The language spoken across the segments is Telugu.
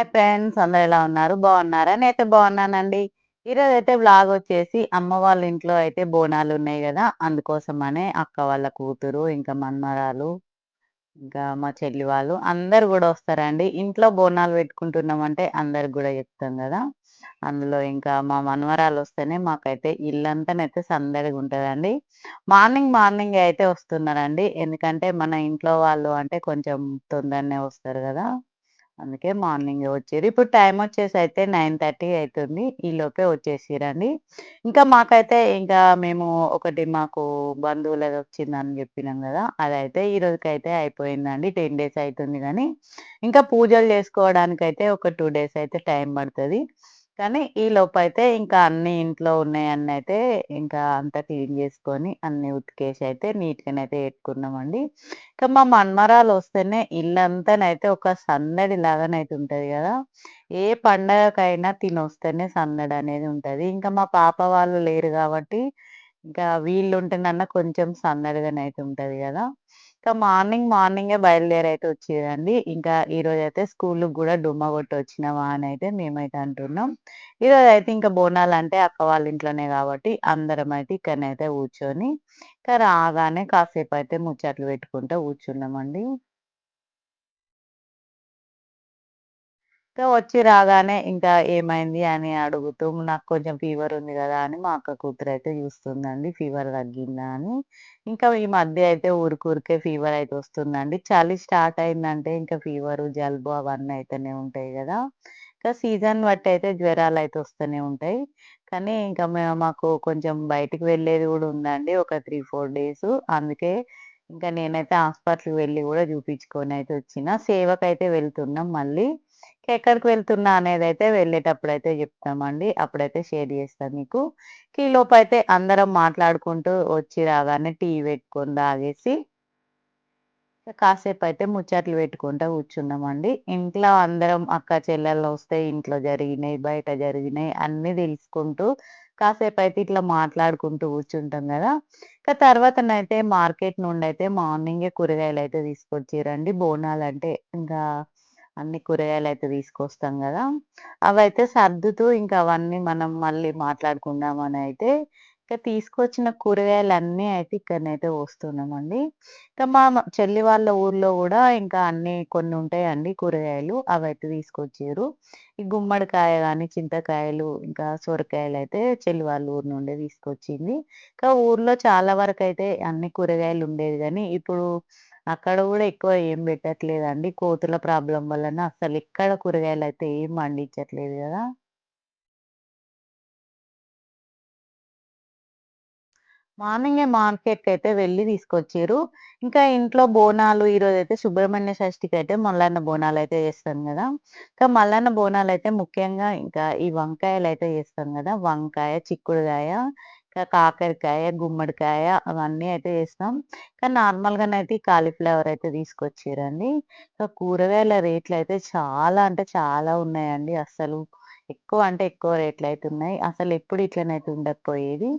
హాయ్ ఫ్రెండ్స్ అందరు ఎలా ఉన్నారు? బాగున్నారా? నేనైతే బాగున్నానండి. ఈరోజు అయితే బ్లాగ్ వచ్చేసి అమ్మ వాళ్ళ ఇంట్లో అయితే బోనాలు ఉన్నాయి కదా అందుకోసమనే అక్క వాళ్ళ కూతురు ఇంకా మన్మరాలు ఇంకా మా చెల్లి వాళ్ళు అందరు కూడా వస్తారండి. ఇంట్లో బోనాలు పెట్టుకుంటున్నాం అంటే అందరికి కూడా చెప్తాం కదా. అందులో ఇంకా మా మనవరాలు వస్తేనే మాకైతే ఇల్లంతానైతే సందడిగా ఉంటుందండి. మార్నింగ్ మార్నింగ్ అయితే వస్తున్నారండి. ఎందుకంటే మన ఇంట్లో వాళ్ళు అంటే కొంచెం తొందరనే వస్తారు కదా. అందుకే మార్నింగ్ వచ్చారు ఇప్పుడు టైం వచ్చేసి అయితే నైన్ థర్టీ అవుతుంది ఈలోపే వచ్చేసిరండి. ఇంకా మాకైతే ఇంకా మేము ఒకటి మాకు బంధువులది వచ్చిందని చెప్పినాం కదా అదైతే ఈ రోజుకైతే అయిపోయిందండి. టెన్ డేస్ అవుతుంది కానీ ఇంకా పూజలు చేసుకోవడానికి అయితే ఒక టూ డేస్ అయితే టైం పడుతుంది. కానీ ఈ లోపు అయితే ఇంకా అన్ని ఇంట్లో ఉన్నాయన్నీ అయితే ఇంకా అంతా క్లీన్ చేసుకొని అన్ని ఉతికేసి అయితే నీట్గానైతే పెట్టుకున్నామండి ఇంకా మా మన్మరాలు వస్తేనే ఇల్లంతానైతే ఒక సందడి లాగానైతే ఉంటది కదా. ఏ పండగకైనా తినొస్తేనే సందడి అనేది ఉంటది. ఇంకా మా పాప వాళ్ళు లేరు కాబట్టి ఇంకా వీళ్ళు ఉంటేనన్నా కొంచెం సందడిగానైతే ఉంటది కదా. ఇంకా మార్నింగ్ మార్నింగే బయలుదేరి అయితే వచ్చేదండి ఇంకా ఈ రోజు అయితే స్కూల్ కూడా డుమ్మ కొట్టి వచ్చినామా అని అయితే మేమైతే అంటున్నాం. ఈరోజు అయితే ఇంకా బోనాలు అంటే అక్క వాళ్ళ ఇంట్లోనే కాబట్టి అందరం అయితే ఇక్కడనైతే కూర్చొని ఇంకా రాగానే కాసేపు అయితే ముచ్చట్లు పెట్టుకుంటూ కూర్చున్నామండి. ఇంకా వచ్చి రాగానే ఇంకా ఏమైంది అని అడుగుతూ నాకు కొంచెం ఫీవర్ ఉంది కదా అని మా అక్క కూతురు అయితే చూస్తుందండి ఫీవర్ తగ్గిందా అని. ఇంకా ఈ మధ్య అయితే ఊరికూరికే ఫీవర్ అయితే వస్తుందండి. చలి స్టార్ట్ అయిందంటే ఇంకా ఫీవర్ జలుబు అవన్నీ అయితేనే ఉంటాయి కదా. ఇంకా సీజన్ బట్టి అయితే జ్వరాలు అయితే వస్తూనే ఉంటాయి. కానీ ఇంకా మేము మాకు కొంచెం బయటికి వెళ్ళేది కూడా ఉందండి ఒక త్రీ ఫోర్ డేస్ అందుకే ఇంకా నేనైతే హాస్పిటల్కి వెళ్ళి కూడా చూపించుకొని అయితే వచ్చిన. సేవకైతే వెళ్తున్నాం మళ్ళీ. ఎక్కడికి వెళ్తున్నా అనేది అయితే వెళ్ళేటప్పుడు అయితే చెప్తామండి. అప్పుడైతే షేర్ చేస్తాను మీకు. కీలోపు అయితే అందరం మాట్లాడుకుంటూ వచ్చి రాగానే టీ పెట్టుకొని తాగేసి కాసేపు అయితే ముచ్చట్లు పెట్టుకుంటూ కూర్చున్నామండి. ఇంట్లో అందరం అక్క చెల్లెళ్ళు వస్తే ఇంట్లో జరిగినాయి బయట జరిగినాయి అన్నీ తెలుసుకుంటూ కాసేపు అయితే ఇట్లా మాట్లాడుకుంటూ కూర్చుంటాం కదా. ఇంకా తర్వాతనైతే మార్కెట్ నుండి అయితే మార్నింగే కూరగాయలు అయితే తీసుకొచ్చిరండి. బోనాలు అంటే ఇంకా అన్ని కూరగాయలు అయితే తీసుకొస్తాం కదా. అవైతే సర్దుతూ ఇంకా అవన్నీ మనం మళ్ళీ మాట్లాడుకుందామని అయితే ఇంకా తీసుకొచ్చిన కూరగాయలు అన్నీ అయితే ఇక్కడనైతే వస్తున్నామండి ఇంకా మా చెల్లి వాళ్ళ ఊర్లో కూడా ఇంకా అన్ని కొన్ని ఉంటాయండి కూరగాయలు అవైతే తీసుకొచ్చారు. ఈ గుమ్మడికాయ కానీ చింతకాయలు ఇంకా సొరకాయలు అయితే చెల్లి వాళ్ళ ఊరు నుండే తీసుకొచ్చింది. ఇంకా ఊర్లో చాలా వరకు అయితే అన్ని కూరగాయలు ఉండేది కానీ ఇప్పుడు అక్కడ కూడా ఎక్కువ ఏం పెట్టట్లేదండి. కోతుల ప్రాబ్లం వలన అసలు ఎక్కడ కూరగాయలు అయితే ఏం పండించట్లేదు కదా. మార్నింగే మార్కెట్ అయితే వెళ్ళి తీసుకొచ్చారు ఇంకా ఇంట్లో బోనాలు ఈరోజు అయితే సుబ్రహ్మణ్య షష్ఠికి అయితే మల్లన్న బోనాలు అయితే చేస్తాం కదా. ఇంకా మల్లన్న బోనాలు అయితే ముఖ్యంగా ఇంకా ఈ వంకాయలు అయితే చేస్తాం కదా. వంకాయ చిక్కుడుకాయ కాకరకాయ గుమ్మడికాయ అవన్నీ అయితే చేస్తాం కానీ నార్మల్గానైతే ఈ కాలీఫ్లవర్ అయితే తీసుకొచ్చారండి. ఇంకా కూరగాయల రేట్లు అయితే చాలా అంటే చాలా ఉన్నాయండి అసలు ఎక్కువ అంటే ఎక్కువ రేట్లు అవుతున్నాయి ఉన్నాయి. అసలు ఎప్పుడు ఇట్లనైతే ఉండకపోయేది.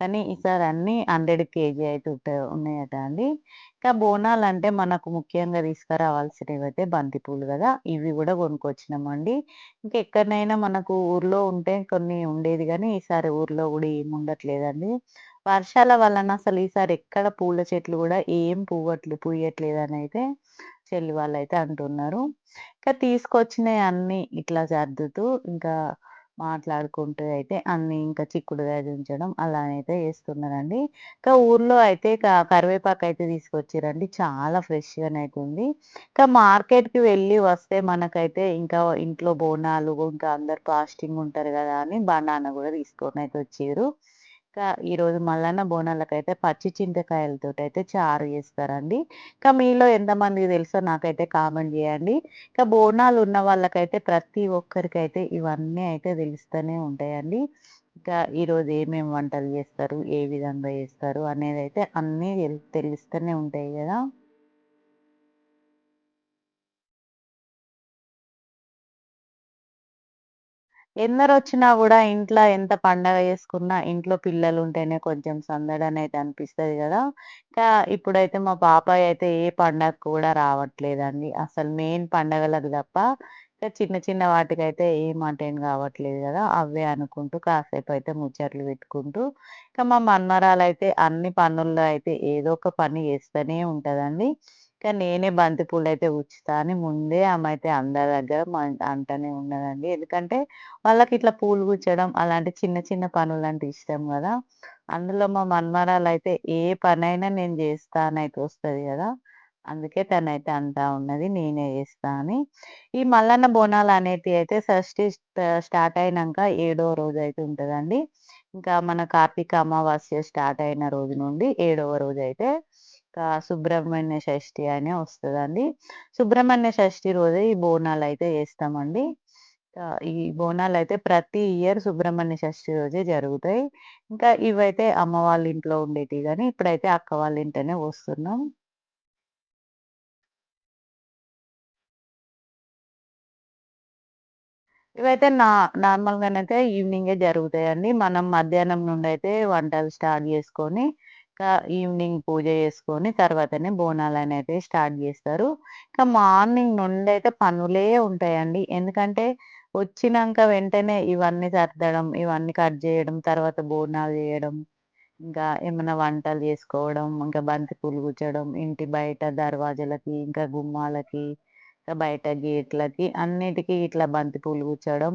కానీ ఈసారి అన్ని హండ్రెడ్ కేజీ అయితే ఉన్నాయట అండి. ఇంకా బోనాలు అంటే మనకు ముఖ్యంగా తీసుకురావాల్సినవి అయితే బంతిపూలు కదా. ఇవి కూడా కొనుక్కొచ్చినామండి. ఇంకా ఎక్కడనైనా మనకు ఊర్లో ఉంటే కొన్ని ఉండేది కానీ ఈసారి ఊర్లో కూడా ఏమి ఉండట్లేదండి. వర్షాల వలన అసలు ఈసారి ఎక్కడ పూల చెట్లు కూడా ఏం పువ్వట్లు పూయట్లేదు అని అయితే చెల్లి వాళ్ళు అయితే అంటున్నారు. ఇంకా తీసుకొచ్చినవి అన్ని ఇట్లా సర్దుతూ ఇంకా మాట్లాడుకుంటూ అయితే అన్ని ఇంకా చిక్కుడుకాయ దించడం అలానైతే చేస్తున్నారండి. ఇంకా ఊర్లో అయితే కరివేపాకు అయితే తీసుకొచ్చారండి. చాలా ఫ్రెష్గానైతే ఉంది. ఇంకా మార్కెట్కి వెళ్ళి వస్తే మనకైతే ఇంకా ఇంట్లో బోనాలు ఇంకా అందరు ఫాస్టింగ్ ఉంటారు కదా అని బనానా కూడా తీసుకొని అయితే వచ్చారు. ఇంకా ఈరోజు మల్లన్న బోనాలకైతే పచ్చి చింతకాయలతో అయితే చారు చేస్తారండి. ఇంకా మీలో ఎంతమందికి తెలుసో నాకైతే కామెంట్ చేయండి. ఇంకా బోనాలు ఉన్న వాళ్ళకైతే ప్రతి ఒక్కరికైతే ఇవన్నీ అయితే తెలుస్తూనే ఉంటాయండి. ఇంకా ఈరోజు ఏమేమి వంటలు చేస్తారు ఏ విధంగా చేస్తారు అనేది అయితే అన్నీ తెలుస్తూనే ఉంటాయి కదా. ఎందరొచ్చినా కూడా ఇంట్లో ఎంత పండగ చేసుకున్నా ఇంట్లో పిల్లలు ఉంటేనే కొంచెం సందడి అనేది అనిపిస్తది కదా. ఇంకా ఇప్పుడైతే మా పాపాయి అయితే ఏ పండగకు కూడా రావట్లేదండి. అసలు మెయిన్ పండగలకు తప్ప ఇంకా చిన్న చిన్న వాటికైతే ఏం అటెండ్ కావట్లేదు కదా. అవే అనుకుంటూ కాసేపు అయితే ముచ్చట్లు పెట్టుకుంటూ ఇంకా మా మన్మరాలైతే అన్ని పనుల్లో అయితే ఏదో ఒక పని చేస్తూనే ఉంటదండి. ఇంకా నేనే బంతి పూలు అయితే గుచ్చుతా అని ముందే ఆమె అయితే అందరి దగ్గర అంటనే ఉన్నదండి. ఎందుకంటే వాళ్ళకి ఇట్లా పూలు గుచ్చడం అలాంటి చిన్న చిన్న పనులు అంటే ఇష్టం కదా. అందులో మా మన్మరాలు అయితే ఏ పనైనా నేను చేస్తానైతే వస్తుంది అయితే కదా. అందుకే తనైతే అంటా ఉన్నది నేనే చేస్తా అని. ఈ మల్లన్న బోనాలు అనేటివి అయితే షష్ఠి స్టార్ట్ అయినాక ఏడో రోజు అయితే ఉంటుందండి. ఇంకా మన కార్తీక అమావాస్య స్టార్ట్ అయిన రోజు నుండి ఏడవ రోజు అయితే సుబ్రహ్మణ్య షష్ఠి అని వస్తుందండి. సుబ్రహ్మణ్య షష్ఠి రోజే ఈ బోనాలు అయితే చేస్తామండి ఈ బోనాలు అయితే ప్రతి ఇయర్ సుబ్రహ్మణ్య షష్ఠి రోజే జరుగుతాయి. ఇంకా ఇవైతే అమ్మ వాళ్ళ ఇంట్లో ఉండేటివి కానీ ఇప్పుడైతే అక్క వాళ్ళ ఇంటనే వస్తున్నాం ఇవైతే నా నార్మల్‌గానైతే ఈవినింగే జరుగుతాయండి. మనం మధ్యాహ్నం నుండి అయితే వంటలు స్టార్ట్ చేసుకొని ఈవినింగ్ పూజ చేసుకొని, తర్వాతనే బోనాలు అనేది స్టార్ట్ చేస్తారు ఇంకా మార్నింగ్ నుండి అయితే పనులే ఉంటాయండి. ఎందుకంటే, వచ్చినాక వెంటనే ఇవన్నీ సర్దడం, ఇవన్నీ కట్ చేయడం తర్వాత బోనాలు చేయడం ఇంకా ఏమైనా వంటలు చేసుకోవడం ఇంకా బంతి పూలు గుచ్చడం, ఇంటి బయట దర్వాజలకి, ఇంకా గుమ్మాలకి బయట గేట్లకి అన్నిటికీ ఇట్లా బంతి పూలు గుచ్చడం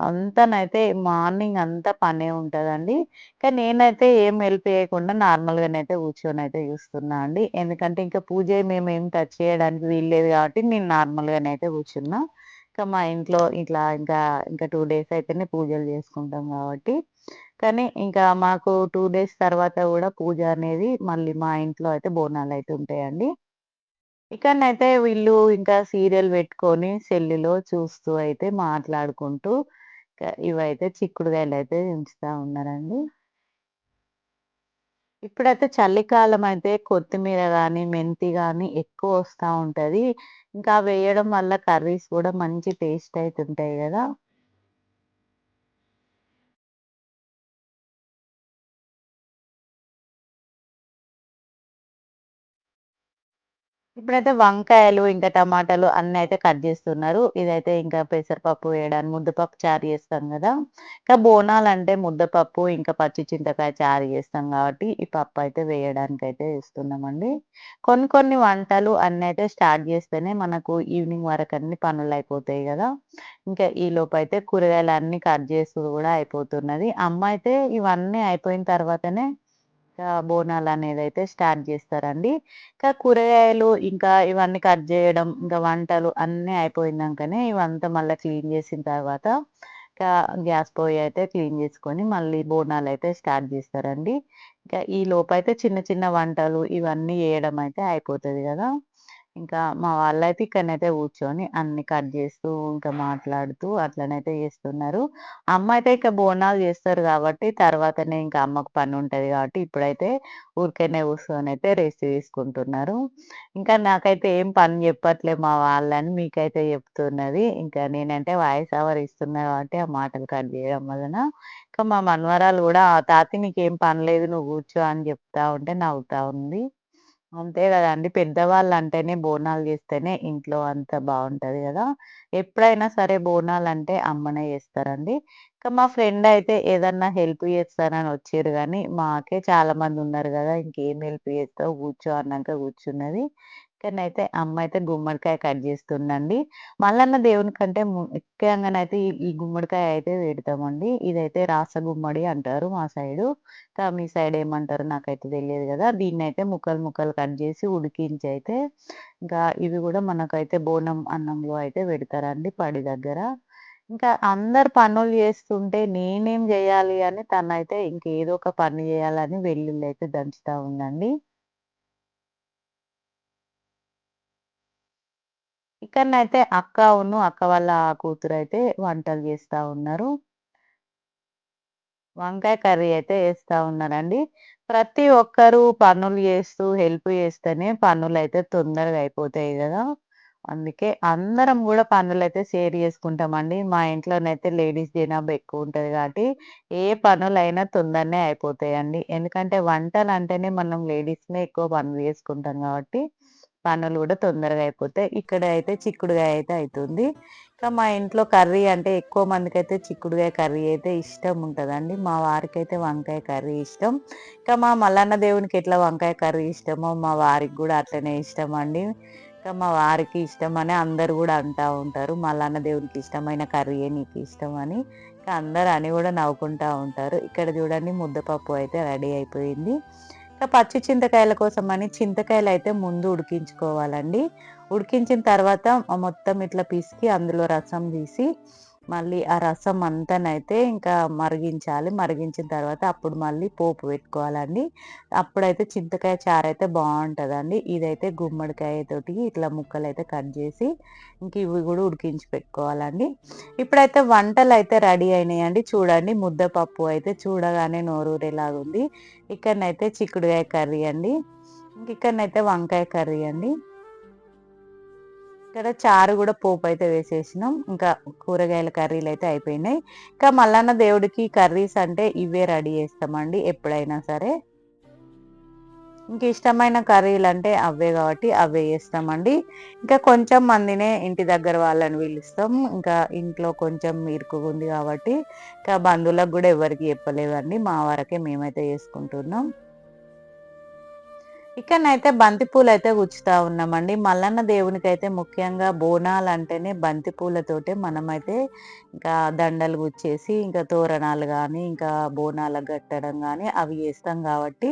అంతానైతే మార్నింగ్ అంతా పనే ఉంటదండి. కానీ నేనైతే ఏం హెల్ప్ చేయకుండా నార్మల్‌గానైతే అయితే చూస్తున్నా అండి. ఎందుకంటే ఇంకా పూజ మేము ఏం టచ్ చేయడానికి వీల్లేదు కాబట్టి నేను నార్మల్‌గానైతే కూర్చున్నా. ఇంకా మా ఇంట్లో ఇట్లా ఇంకా ఇంకా టూ డేస్ అయితేనే పూజలు చేసుకుంటాం కాబట్టి కానీ ఇంకా మాకు టూ డేస్ తర్వాత కూడా పూజ అనేది మళ్ళీ మా ఇంట్లో అయితే బోనాలు అయితే ఉంటాయండి. ఇకనైతే వీళ్ళు ఇంకా సీరియల్ పెట్టుకొని సెల్లులో చూస్తూ అయితే మాట్లాడుకుంటూ క ఇవైతే అయితే ఉంచుతా ఉన్నారండి. ఇప్పుడైతే చలికాలం అయితే కొత్తిమీర గానీ, మెంతి గానీ ఎక్కువ వస్తా ఉంటది. ఇంకా వేయడం వల్ల కర్రీస్ కూడా మంచి టేస్ట్ అయితే ఉంటాయి గదా! ఇప్పుడైతే వంకాయలు, ఇంకా టమాటాలు అన్నీ అయితే కట్ చేస్తున్నారు ఇదైతే ఇంకా పెసరపప్పు వేయడానికి ముద్దపప్పు చారు చేస్తాం కదా ఇంకా బోనాలంటే ముద్దపప్పు, ఇంకా పచ్చి చింతకాయ చారు చేస్తాం కాబట్టి ఈ పప్పు అయితే వేయడానికైతే ఏస్తున్నామండి. కొన్ని కొన్ని వంటలు అన్నయితే స్టార్ట్ చేస్తేనే మనకు ఈవినింగ్ వరకు అన్ని పనులు అయిపోతాయి కదా ఇంకా ఈ లోపై అయితే కూరగాయలు అన్నీ కట్ చేస్తూ కూడా అయిపోతున్నది. అమ్మ అయితే ఇవన్నీ అయిపోయిన తర్వాతనే ఇంకా అయితే స్టార్ట్ చేస్తారండి. ఇంకా కూరగాయలు, ఇంకా ఇవన్నీ కట్ చేయడం ఇంకా వంటలు అన్నీ అయిపోయినాకనే ఇవంతా మళ్ళీ క్లీన్ చేసిన తర్వాత ఇంకా గ్యాస్ పొయ్యయితే క్లీన్ చేసుకొని మళ్ళీ బోనాలు అయితే స్టార్ట్ చేస్తారండి. ఇంకా ఈ లోపల అయితే చిన్న చిన్న వంటలు ఇవన్నీ వేయడం అయితే అయిపోతుంది కదా. ఇంకా మా వాళ్ళైతే ఇక్కడనైతే కూర్చొని అన్ని కట్ చేస్తూ ఇంకా మాట్లాడుతూ అట్లనైతే చేస్తున్నారు. అమ్మ అయితే ఇక బోనాలు చేస్తారు కాబట్టి తర్వాతనే ఇంకా అమ్మకు పని ఉంటుంది కాబట్టి ఇప్పుడైతే ఊరికైనా కూర్చొని అయితే రెస్ట్ తీసుకుంటున్నారు. ఇంకా నాకైతే ఏం పని చెప్పట్లే మా వాళ్ళని మీకైతే చెప్తున్నది. ఇంకా నేనంటే వాయిస్ అవర్ ఇస్తున్నా కాబట్టి ఆ మాటలు కట్ చేయడం వలన ఇంకా మా మనవరాలు కూడా తాతి నీకేం పని లేదు నువ్వు కూర్చో" అని చెప్తా ఉంటే నవ్వుతా ఉంది. అంతే గదండీ! పెద్దవాళ్ళంటేనే బోనాలు చేస్తేనే ఇంట్లో అంతా బావుంటది గదా! ఎప్పుడైనా సరే బోనాలంటే అమ్మనే చేస్తారండి ఇంకా మా ఫ్రెండ్ అయితే ఏదన్నా హెల్ప్ చేస్తారని వచ్చిర్రు గానీ, మాకే చాలా మందున్నారు గదా! ఇంకేం హెల్ప్ చేస్తావు కూర్చో అన్నాక కూర్చున్నది. ఇక్కడనైతే అమ్మ అయితే గుమ్మడికాయ కట్ జేస్తుందండి. మల్లన్న దేవునికంటే ముఖ్యంగానైతే ఈ గుమ్మడికాయ అయితే పెడతామండి. ఇదైతే రాస గుమ్మడి అంటారు మా సైడు. ఇంకా మీ సైడ్ ఏమంటారు నాకైతే తెలియదు గదా! దీన్నైతే ముక్కలు ముక్కలు కట్ చేసి ఉడికించి అయితే ఇంకా ఇవి కూడా మనకైతే బోనం అన్నంలో అయితే పెడతారండి పడి దగ్గర. ఇంకా అందరు పనులు చేస్తుంటే నేనేం చేయాలి అని తనైతే ఇంకేదో ఒక పని చేయాలని వెల్లుల్లి అయితే దంచుతా ఉందండి. ఇక్కడనైతే అక్క ఉన్ను అక్క వాళ్ళ కూతురు అయితే వంటలు చేస్తూ ఉన్నారు. వంకాయ కర్రీ అయితే వేస్తూ ఉన్నారండి. ప్రతి ఒక్కరు పనులు చేస్తూ హెల్ప్ జేస్తేనే పనులైతే తొందరగా అయిపోతాయి కదా అందుకే అందరం గూడా పనులైతే షేర్ చేసుకుంటామండి మా ఇంట్లోనైతే లేడీస్ జనాభా ఎక్కువ ఉంటుంది కాబట్టి ఏ పనులైనా తొందరనే అయిపోతాయండి. ఎందుకంటే వంటలు అంటేనే మనం లేడీస్‌నే ఎక్కువ పనులు చేసుకుంటాం కాబట్టి పనులు కూడా తొందరగా అయిపోతాయి. ఇక్కడ అయితే చిక్కుడుగాయ అయితే అవుతుంది ఇంకా మా ఇంట్లో కర్రీ అంటే ఎక్కువ మందికి అయితే చిక్కుడుగాయ కర్రీ అయితే ఇష్టం ఉంటుందండి. మా వారికి అయితే వంకాయ కర్రీ ఇష్టం. ఇంకా మా మల్లన్న దేవునికి ఎట్లా వంకాయ కర్రీ ఇష్టమో మా వారికి కూడా అట్లనే ఇష్టం అండి ఇంకా మా వారికి ఇష్టం అని అందరు కూడా అంటూ ఉంటారు. మల్లన్న దేవునికి ఇష్టమైన కర్రీయే నీకు ఇష్టం అని ఇంకా అందరు అని కూడా నవ్వుకుంటూ ఉంటారు. ఇక్కడ చూడండి ముద్దపప్పు అయితే రెడీ అయిపోయింది. పచ్చి చింతకాయల కోసం అని చింతకాయలు అయితే ముందు ఉడికించుకోవాలండి. ఉడికించిన తర్వాత మొత్తం ఇట్లా పిసికి అందులో రసం తీసి మళ్ళీ ఆ రసం అంతానైతే ఇంకా మరిగించాలి. మరిగించిన తర్వాత అప్పుడు మళ్ళీ పోపు పెట్టుకోవాలండి. అప్పుడైతే చింతకాయ చారు అయితే బాగుంటుందండి. ఇదైతే గుమ్మడికాయ తోటి ఇట్లా ముక్కలు అయితే కట్ చేసి ఇంక ఇవి కూడా ఉడికించి పెట్టుకోవాలండి. ఇప్పుడైతే వంటలు అయితే రెడీ అయినాయండి. చూడండి ముద్దపప్పు అయితే చూడగానే నోరూరేలాగుంది ఇక్కడనైతే చిక్కుడుకాయ కర్రీ అండి. ఇంక ఇక్కడనైతే వంకాయ కర్రీ అండి. ఇక్కడ చారు కూడా పోపు అయితే వేసేసినాం. ఇంకా కూరగాయల కర్రీలు అయితే అయిపోయినాయి. ఇంకా మల్లన్న దేవుడికి కర్రీస్ అంటే ఇవే రెడీ చేస్తామండి ఎప్పుడైనా సరే. ఇంక ఇష్టమైన కర్రీలు అంటే అవే కాబట్టి అవే చేస్తామండి. ఇంకా కొంచెం మందినే ఇంటి దగ్గర వాళ్ళని పిలుస్తాం. ఇంకా ఇంట్లో కొంచెం ఇరుకుగా ఉంది కాబట్టి ఇంకా బంధువులకు కూడా ఎవరికి చెప్పలేదండి. మా వరకే మేమైతే చేసుకుంటున్నాం. ఇక్కడనైతే బంతిపూలు అయితే గుచ్చుతా ఉన్నామండి. మల్లన్న దేవునికి అయితే ముఖ్యంగా బోనాలు అంటేనే బంతిపూలతోటే మనమైతే ఇంకా దండలు గుచ్చేసి ఇంకా తోరణాలు కానీ ఇంకా బోనాలకు కట్టడం కానీ అవి చేస్తాం కాబట్టి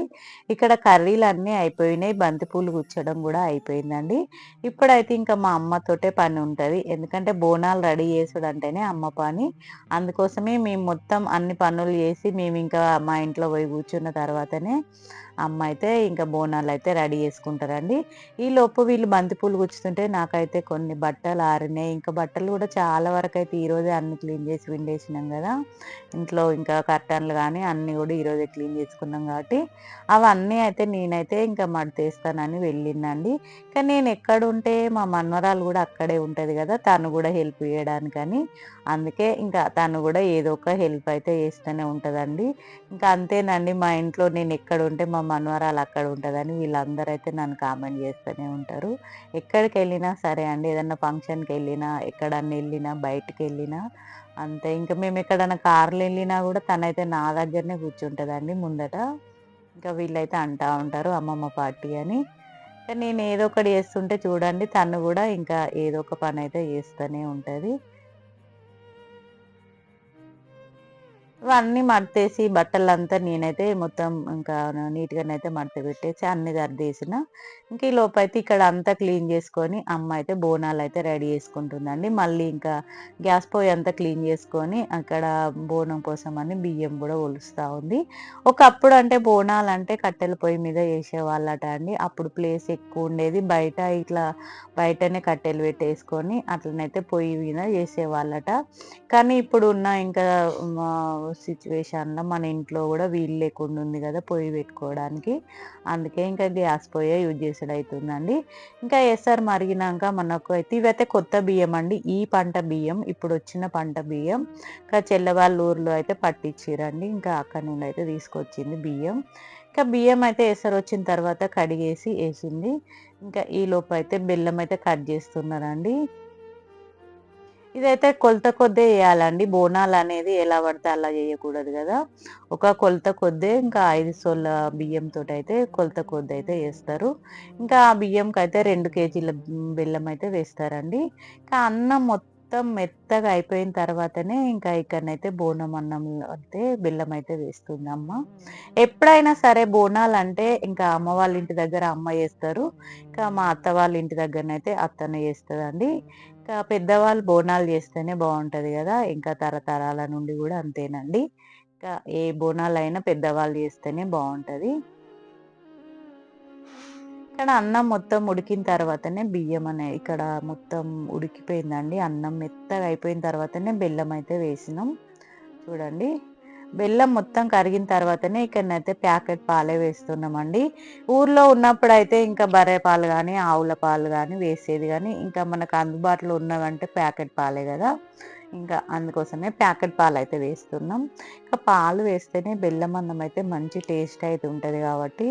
ఇక్కడ కర్రీలు అన్నీ అయిపోయినాయి. బంతిపూలు గుచ్చడం కూడా అయిపోయిందండి. ఇప్పుడైతే ఇంకా మా అమ్మతోటే పని ఉంటుంది. ఎందుకంటే బోనాలు రెడీ చేసుడు అంటేనే అమ్మ పని. అందుకోసమే మేము మొత్తం అన్ని పనులు చేసి మేము ఇంకా మా ఇంట్లో పోయి కూర్చున్న తర్వాతనే అమ్మ అయితే ఇంకా బోనాలు అయితే రెడీ చేసుకుంటారండి. ఈ లోపు వీళ్ళు బంతిపూలు గుచ్చుతుంటే నాకైతే కొన్ని బట్టలు ఆరినాయి. ఇంకా బట్టలు కూడా చాలా వరకు అయితే ఈరోజే అన్ని క్లీన్ చేసి విండేసినాం కదా. ఇంట్లో ఇంకా కర్టన్లు కానీ అన్నీ కూడా ఈరోజే క్లీన్ చేసుకున్నాం కాబట్టి. అవన్నీ అయితే నేనైతే ఇంకా మడతేస్తానని వెళ్ళిందండి. కానీ నేను ఎక్కడ ఉంటే మా మన్వరాలు కూడా అక్కడే ఉంటుంది కదా. తను కూడా హెల్ప్ చేయడానికని. అందుకే ఇంకా తను కూడా ఏదో ఒక హెల్ప్ అయితే చేస్తూనే ఉంటుందండి. ఇంకా అంతేనండి మా ఇంట్లో నేను ఎక్కడ ఉంటే మా మనవరాలు అక్కడ ఉంటుందని వీళ్ళందరూ అయితే నన్ను కామెంట్ చేస్తూనే ఉంటారు. ఎక్కడికి వెళ్ళినా సరే అండి ఏదన్నా ఫంక్షన్కి వెళ్ళినా ఎక్కడన్నా వెళ్ళినా బయటకు వెళ్ళినా అంతే. ఇంకా మేము ఎక్కడన్నా కార్లు వెళ్ళినా కూడా తనైతే నా దగ్గరనే కూర్చుంటుందండి ముందట. ఇంకా వీళ్ళైతే అంటూ ఉంటారు అమ్మమ్మ పార్టీ అని. నేను ఏదో ఒకటి చేస్తుంటే చూడండి తను కూడా ఇంకా ఏదో ఒక పని అయితే చేస్తూనే ఉంటుంది. ఇవన్నీ మడతేసి బట్టలంతా నేనైతే మొత్తం ఇంకా నీట్‌గానైతే మడత పెట్టేసి అన్ని సర్దేసిన. ఇంక ఈ లోపైతే ఇక్కడ అంతా క్లీన్ చేసుకొని అమ్మ అయితే బోనాలు అయితే రెడీ చేసుకుంటుందండి. మళ్ళీ ఇంకా గ్యాస్ పొయ్యి అంతా క్లీన్ చేసుకొని అక్కడ బోనం కోసమని బియ్యం కూడా ఒలుస్తూ ఉంది. ఒకప్పుడు అంటే బోనాలంటే కట్టెల పొయ్యి మీద చేసేవాళ్ళట అండి. అప్పుడు ప్లేస్ ఎక్కువ ఉండేది బయట ఇట్లా బయటనే కట్టెలు పెట్టేసుకొని అట్లనైతే పొయ్యి మీద చేసేవాళ్ళట. కానీ ఇప్పుడు ఉన్న ఇంకా సిచ్యువేషన్‌లో మన ఇంట్లో కూడా వీలు లేకుండా ఉంది కదా పొయ్యి పెట్టుకోవడానికి. అందుకే ఇంకా గ్యాస్ పొయ్యే యూజ్ అవుతుందండి ఇంకా ఎస్ఆర్ మరిగినాక మనకు అయితే ఇవైతే కొత్త బియ్యం అండి. ఈ పంట బియ్యం ఇప్పుడు వచ్చిన పంట బియ్యం. ఇంకా చెల్లవాళ్ళ ఊర్లో అయితే పట్టించిరండి. ఇంకా అక్కడి నుండి అయితే తీసుకొచ్చింది బియ్యం. ఇంకా బియ్యం అయితే ఎసరు వచ్చిన తర్వాత కడిగేసి వేసింది ఇంకా ఈ లోపు అయితే బెల్లం అయితే కట్ చేస్తున్నారండి. ఇదైతే కొలత కొద్దే వేయాలండి బోనాలు అనేది ఎలా పడితే అలా చేయకూడదు కదా. ఒక కొలత కొద్దే ఇంకా ఐదు సోళ్ళ బియ్యంతో అయితే కొలత కొద్ది అయితే వేస్తారు ఇంకా ఆ బియ్యంకి అయితే రెండు కేజీల బెల్లం అయితే వేస్తారండి. ఇంకా అన్నం మొత్తం మెత్తగా అయిపోయిన తర్వాతనే ఇంకా ఇక్కడనైతే బోనం అన్నం అయితే బెల్లం అయితే వేస్తుంది అమ్మ ఎప్పుడైనా సరే బోనాలు అంటే ఇంకా అమ్మ వాళ్ళ ఇంటి దగ్గర అమ్మ చేస్తారు. ఇంకా మా అత్త వాళ్ళ ఇంటి దగ్గరనైతే అత్తనే చేస్తుందండి. ఇంకా పెద్దవాళ్ళు బోనాలు చేస్తేనే బాగుంటుంది కదా. ఇంకా తరతరాల నుండి కూడా అంతేనండి. ఇంకా ఏ బోనాలు అయినా పెద్దవాళ్ళు చేస్తేనే బాగుంటుంది. ఇక్కడ అన్నం మొత్తం ఉడికిన తర్వాతనే బియ్యం అనే ఇక్కడ మొత్తం ఉడికిపోయిందండి. అన్నం మెత్తగా అయిపోయిన తర్వాతనే బెల్లం అయితే వేసినాం. చూడండి. బెల్లం మొత్తం కరిగిన తర్వాతనే ఇక్కడనైతే ప్యాకెట్ పాలే వేస్తున్నామండి. ఊర్లో ఉన్నప్పుడు అయితే ఇంకా బర్రె పాలు కానీ ఆవుల పాలు కానీ వేసేది కానీ ఇంకా మనకు అందుబాటులో ఉన్నవంటే ప్యాకెట్ పాలే కదా. ఇంకా అందుకోసమే ప్యాకెట్ పాలు అయితే వేస్తున్నాం. ఇంకా పాలు వేస్తేనే బెల్లం అన్నం అయితే మంచి టేస్ట్ అయితే ఉంటుంది కాబట్టి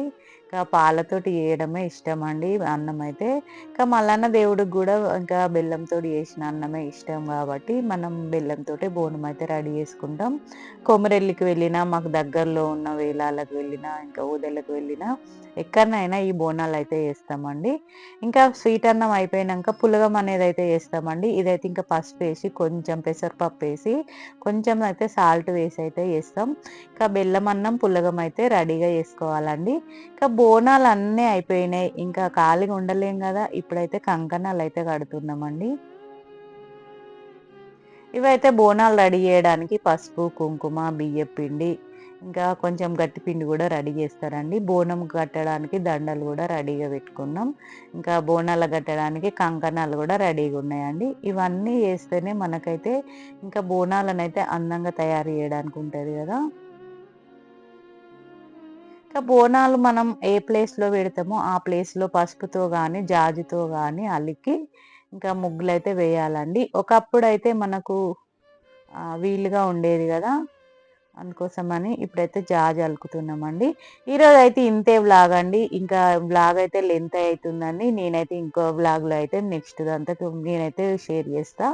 ఇంకా పాలతోటి చేయడమే ఇష్టం అండి అన్నం అయితే. ఇంకా మల్లన్న దేవుడికి కూడా ఇంకా బెల్లంతో చేసిన అన్నమే ఇష్టం కాబట్టి మనం బెల్లంతో బోనం అయితే రెడీ చేసుకుంటాం. కొమరెల్లికి వెళ్ళినా మాకు దగ్గరలో ఉన్న వేలాలకు వెళ్ళినా ఇంకా ఊదలకు వెళ్ళినా ఎక్కడనైనా ఈ బోనాలు అయితే చేస్తామండి. ఇంకా స్వీట్ అన్నం అయిపోయినాక పులగం అనేది అయితే చేస్తామండి. ఇదైతే ఇంకా పసుపు వేసి కొంచెం పెసరపప్పు వేసి కొంచెం అయితే సాల్ట్ వేసి అయితే చేస్తాం. ఇంకా బెల్లం అన్నం పులగం అయితే రెడీగా చేసుకోవాలండి. ఇంకా బోనాలు అన్నీ అయిపోయినాయి. ఇంకా ఖాళీగా ఉండలేం కదా. ఇప్పుడైతే కంకణాలు అయితే కడుతున్నామండి. ఇవైతే బోనాలు రెడీ చేయడానికి పసుపు కుంకుమ బియ్యం పిండి ఇంకా కొంచెం గట్టి పిండి కూడా రెడీ చేస్తారండి. బోనం కట్టడానికి దండలు కూడా రెడీగా పెట్టుకున్నాం. ఇంకా బోనాలు కట్టడానికి కంకణాలు కూడా రెడీగా ఉన్నాయండి. ఇవన్నీ వేస్తేనే మనకైతే ఇంకా బోనాలను అయితే అందంగా తయారు చేయడానికి ఉంటుంది కదా. ఇంకా బోనాలు మనం ఏ ప్లేస్లో పెడతామో ఆ ప్లేస్లో పసుపుతో కానీ జాజితో కానీ అలికి ఇంకా ముగ్గులు అయితే వేయాలండి. ఒకప్పుడు అయితే మనకు వీలుగా ఉండేది కదా అందుకోసమని ఇప్పుడైతే జాజ్ అలుకుతున్నామండి. ఈరోజు అయితే ఇంతే వ్లాగ్ అండి. ఇంకా వ్లాగ్ అయితే లెంత్ అవుతుందండి నేనైతే ఇంకో వ్లాగ్లో అయితే నెక్స్ట్ అంతా నేనైతే షేర్ చేస్తా.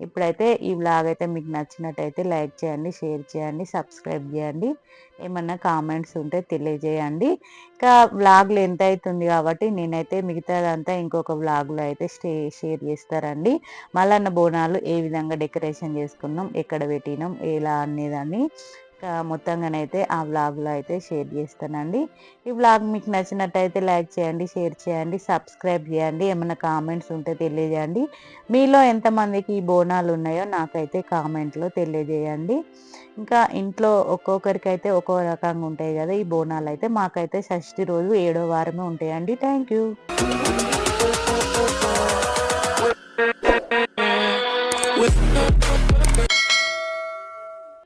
ఇప్పుడైతే ఈ వ్లాగ్ అయితే మీకు నచ్చినట్టయితే లైక్ చేయండి షేర్ చేయండి సబ్స్క్రైబ్ చేయండి. ఏమన్నా కామెంట్స్ ఉంటే తెలియజేయండి. ఇంకా బ్లాగ్ లెంత్ అవుతుంది కాబట్టి నేనైతే మిగతాదంతా ఇంకొక వ్లాగ్లో అయితే స్టే షేర్ చేస్తారండి మళ్ళన్న బోనాలు ఏ విధంగా డెకరేషన్ చేసుకున్నాం ఎక్కడ పెట్టినాం ఎలా అనేదాన్ని మొత్తంగానైతే ఆ వ్లాగ్లో అయితే షేర్ చేస్తానండి. ఈ వ్లాగ్ మీకు నచ్చినట్టయితే లైక్ చేయండి షేర్ చేయండి సబ్స్క్రైబ్ చేయండి. ఏమైనా కామెంట్స్ ఉంటే తెలియజేయండి. మీలో ఎంతమందికి ఈ బోనాలు ఉన్నాయో నాకైతే కామెంట్లో తెలియజేయండి. ఇంకా ఇంట్లో ఒక్కొక్కరికి అయితే ఒక్కో రకంగా ఉంటాయి కదా ఈ బోనాలు అయితే మాకైతే షష్ఠి రోజు ఏడో వారమే ఉంటాయండి. Thank you.